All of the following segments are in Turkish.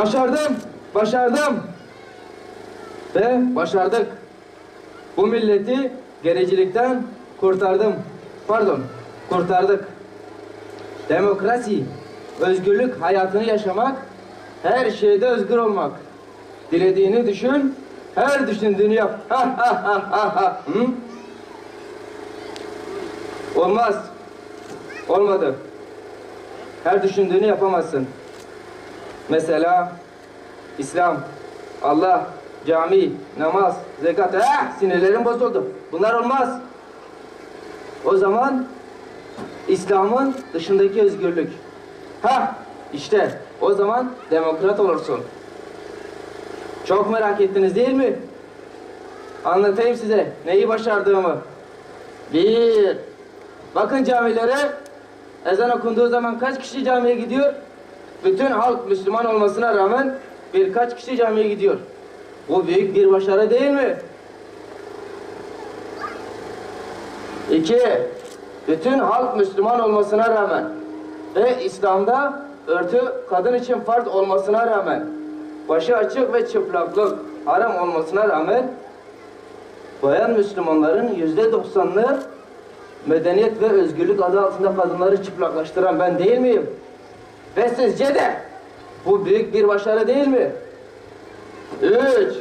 Başardım, başardım. Ve başardık. Bu milleti gericilikten kurtardım. Pardon, kurtardık. Demokrasi, özgürlük hayatını yaşamak, her şeyde özgür olmak. Dilediğini düşün, her düşündüğünü yap. Olmaz. Olmadı. Her düşündüğünü yapamazsın. Mesela İslam, Allah, cami, namaz, zekat. Eh, sinirlerim bozuldu. Bunlar olmaz. O zaman İslam'ın dışındaki özgürlük. Ha, işte o zaman demokrat olursun. Çok merak ettiniz değil mi? Anlatayım size neyi başardığımı. Bir, bakın camilere ezan okunduğu zaman kaç kişi camiye gidiyor? Bütün halk Müslüman olmasına rağmen birkaç kişi camiye gidiyor. Bu büyük bir başarı değil mi? İki, bütün halk Müslüman olmasına rağmen ve İslam'da örtü kadın için farz olmasına rağmen başı açık ve çıplaklık haram olmasına rağmen bayan Müslümanların yüzde doksanını medeniyet ve özgürlük adı altında kadınları çıplaklaştıran ben değil miyim? Ve sizce de bu büyük bir başarı değil mi? Üç.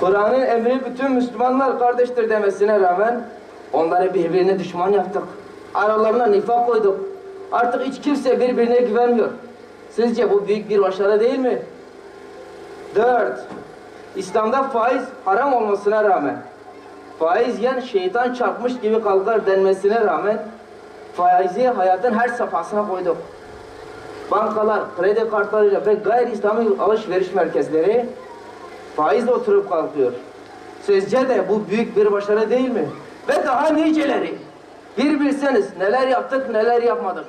Kur'an'ın emri bütün Müslümanlar kardeştir demesine rağmen onları birbirine düşman yaptık. Aralarına nifak koyduk. Artık hiç kimse birbirine güvenmiyor. Sizce bu büyük bir başarı değil mi? Dört. İslam'da faiz haram olmasına rağmen faiz yiyen şeytan çarpmış gibi kalkar denmesine rağmen faizi hayatın her safhasına koyduk. Bankalar, kredi kartlarıyla ve gayri İslami alışveriş merkezleri faizle oturup kalkıyor. Sizce de bu büyük bir başarı değil mi? Ve daha niceleri. Bir bilseniz neler yaptık neler yapmadık.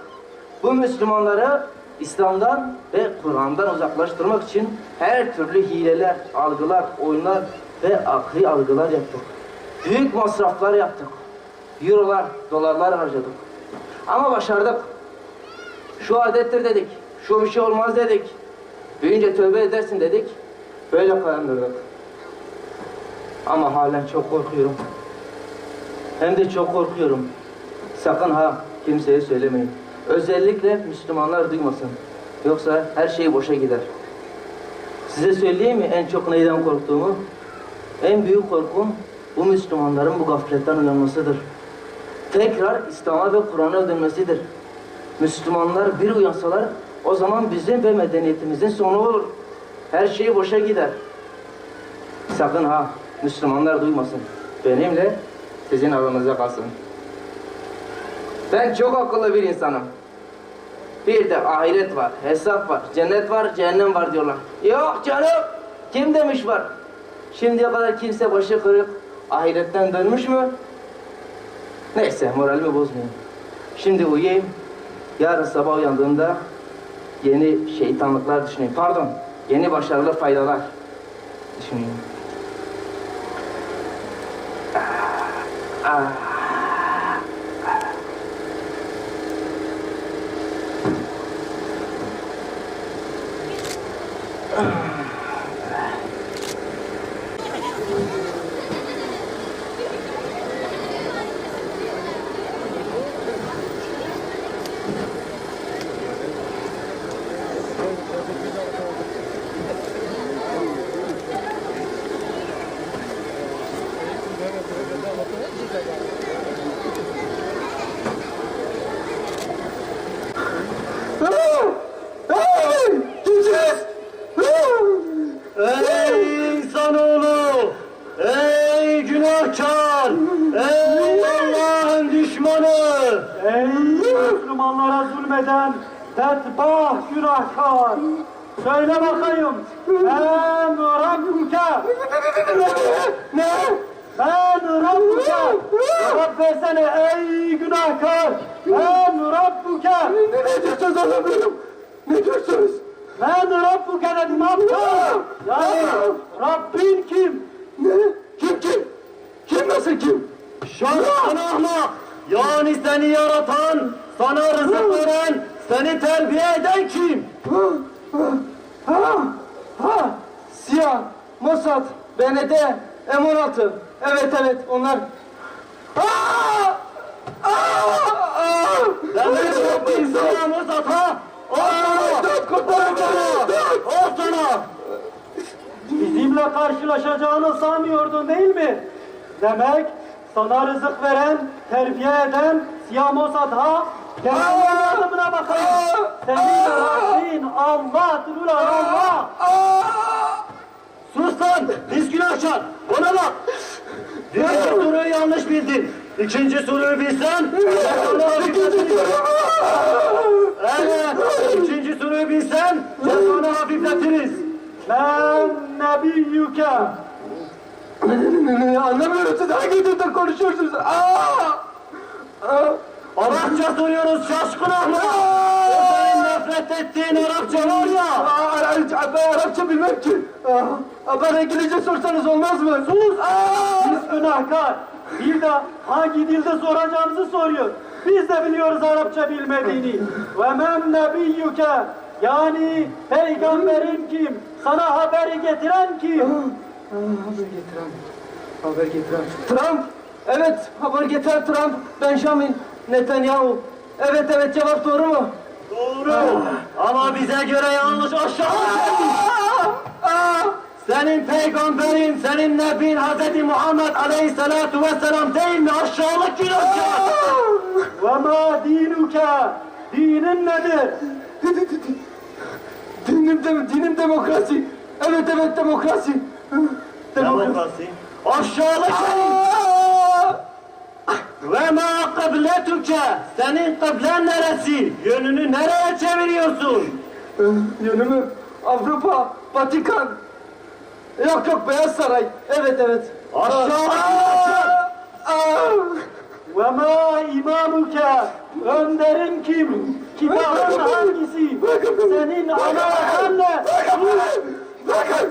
Bu Müslümanları İslam'dan ve Kur'an'dan uzaklaştırmak için her türlü hileler, algılar, oyunlar ve akli algılar yaptık. Büyük masraflar yaptık. Eurolar, dolarlar harcadık. Ama başardık. Şu adettir dedik. Şu bir şey olmaz dedik. Büyünce tövbe edersin dedik. Böyle kayandırdık. Ama halen çok korkuyorum. Hem de çok korkuyorum. Sakın ha kimseye söylemeyin. Özellikle Müslümanlar duymasın. Yoksa her şey boşa gider. Size söyleyeyim mi en çok neyden korktuğumu? En büyük korkum bu Müslümanların bu gafletten uyanmasıdır. Tekrar İslam'a ve Kur'an'a dönmesidir. Müslümanlar bir uyansalar o zaman bizim ve medeniyetimizin sonu olur. Her şey boşa gider. Sakın ha Müslümanlar duymasın. Benimle sizin aranızda kalsın. Ben çok akıllı bir insanım. Bir de ahiret var, hesap var, cennet var, cehennem var diyorlar. Yok canım. Kim demiş var? Şimdiye kadar kimse başı kırık ahiretten dönmüş mü? Neyse moralimi bozmayayım. Şimdi uyuyayım. Yarın sabah uyandığımda yeni şeytanlıklar düşüneyim. Pardon, yeni başarılı faydalar düşüneyim. Ah, ah. Ey insanoğlu! Ey günahkar! Ey Allah'ın düşmanı! Ey Müslümanlara zulmeden tetbah günahkar! Söyle bakayım! Ben Rabbuke! Ne? Ben Rabbuke! Cevap versene ey günahkar! Ben Rabbuke! Ne diyorsunuz anlamıyorum. Ne diyorsunuz? Ben Rabbuke dedim aptal! Yani Rabbin kim? Ne? Kim kim? Kim nasıl kim? Şahsen ahmak! Yani seni yaratan, sana rızık veren, seni terbiye eden kim? Ha, ha, Siyah, Mossad, BND, M16. Evet evet onlar. Aa! Aa! Aa! Demek Rabbin sana Mossad ha? Al sana! Al sana! Bizimle karşılaşacağını sanmıyordun değil mi? Demek sana rızık veren, terbiye eden Siyah Mossad ha? Gel yardımına bakalım. Senin Rabbin Allah'tır ulan Allah! Sus lan! Biz günahkar! Birinci soruyu yanlış bildin. İkinci soruyu bilsen, cezanı hafifletiriz. Evet, ikinci soruyu bilsen, cezanı hafifletiriz. Ben nebiyyüke. Anlamıyorum siz hangi dilde konuşuyorsunuz? Aa! Arapça soruyoruz şaşkın ahmet. Nefret ettiğin Arapça var ya. Aa, Ben Arapça bilmem ki. Aa, Bana İngilizce sorsanız olmaz mı? Sus! Biz günahkar. Bir de hangi dilde soracağımızı soruyor. Biz de biliyoruz Arapça bilmediğini. Ve men nebiyyüke. Yani peygamberin kim? Sana haberi getiren kim? Aa, haber getiren. Haber getiren. Trump. Evet, haber getiren Trump. Benjamin Netanyahu. Evet evet cevap doğru mu? Doğru. Ama bize göre yanlış aşağı. Senin peygamberin, senin nebin Hz. Muhammed Aleyhisselatu Vesselam değil mi? Aşağılık günahkar. Ve ma dinuke. Dinin nedir? Dinim, dem dinim demokrasi. Evet evet demokrasi. Demokrasi. Aşağılık herif. Ve ma kıbletuke. Senin kıblen neresi? Yönünü nereye çeviriyorsun? Yönümü Avrupa, Vatikan. Yok yok Beyaz Saray. Evet evet. Aşağı! Aa! Ve ma imamuke. Önderin kim? Kitabın hangisi? Senin anayasan ne? Bakın.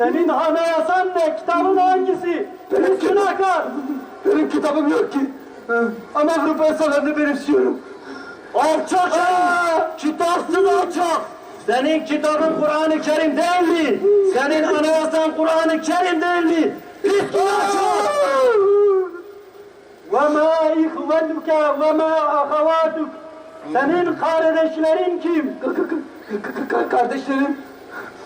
Senin anayasan ne? Kitabın hangisi? Biz günahkar. Benim kitabım yok ki. Ama Avrupa yasalarını benimsiyorum. Alçak! Kitapsız alçak! Senin kitabın Kur'an-ı Kerim değil mi? Senin anayasan Kur'an-ı Kerim değil mi? Pis alçak! Ve ma ihvenuke ve ma ahavatuk Senin kardeşlerin kim? Kardeşlerim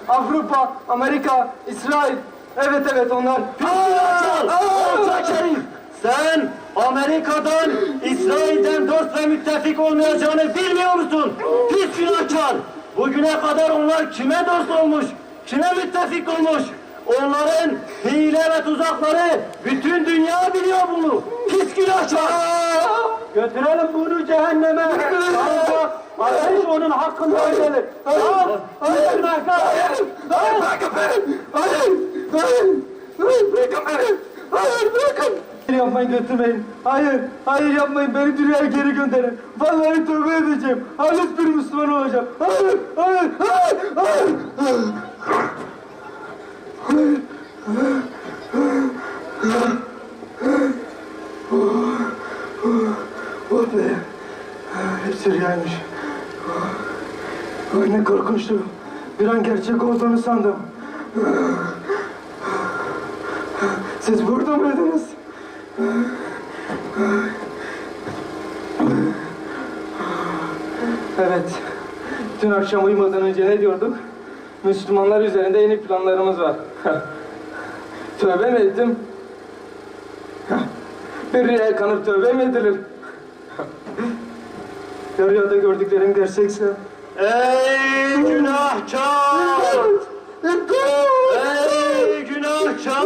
Avrupa, Amerika, İsrail. Evet evet onlar. Aa! Alçak herif! Sen Amerika'dan, İsrail'den dost ve müttefik olmayacağını bilmiyor musun? Pis günahkar! Bugüne kadar onlar kime dost olmuş, kime müttefik olmuş? Onların hile ve tuzakları bütün dünya biliyor bunu. Pis günahkar! Götürelim bunu cehenneme. Allah, ateş onun ödelir. Al, pis günahkar! Hayır bırakın. Hayır. Hayır. Hayır bırakın. Hayır bırakın. Hayır yapmayın götürmeyin. Hayır. Hayır yapmayın. Beni dünyaya geri gönderin. Vallahi tövbe edeceğim. Halis bir Müslüman olacağım. Hayır. Hayır. Hayır. Hayır. Ne korkunçtu. Bir an gerçek olduğunu sandım. Siz burada mıydınız? Evet. Dün akşam uyumadan önce ne diyorduk? Müslümanlar üzerinde yeni planlarımız var. tövbe mi ettim? Bir rüyaya kanıp tövbe mi edilir? Ya rüyada gördüklerim gerçekse? Ey günahkar! Ey günahkar!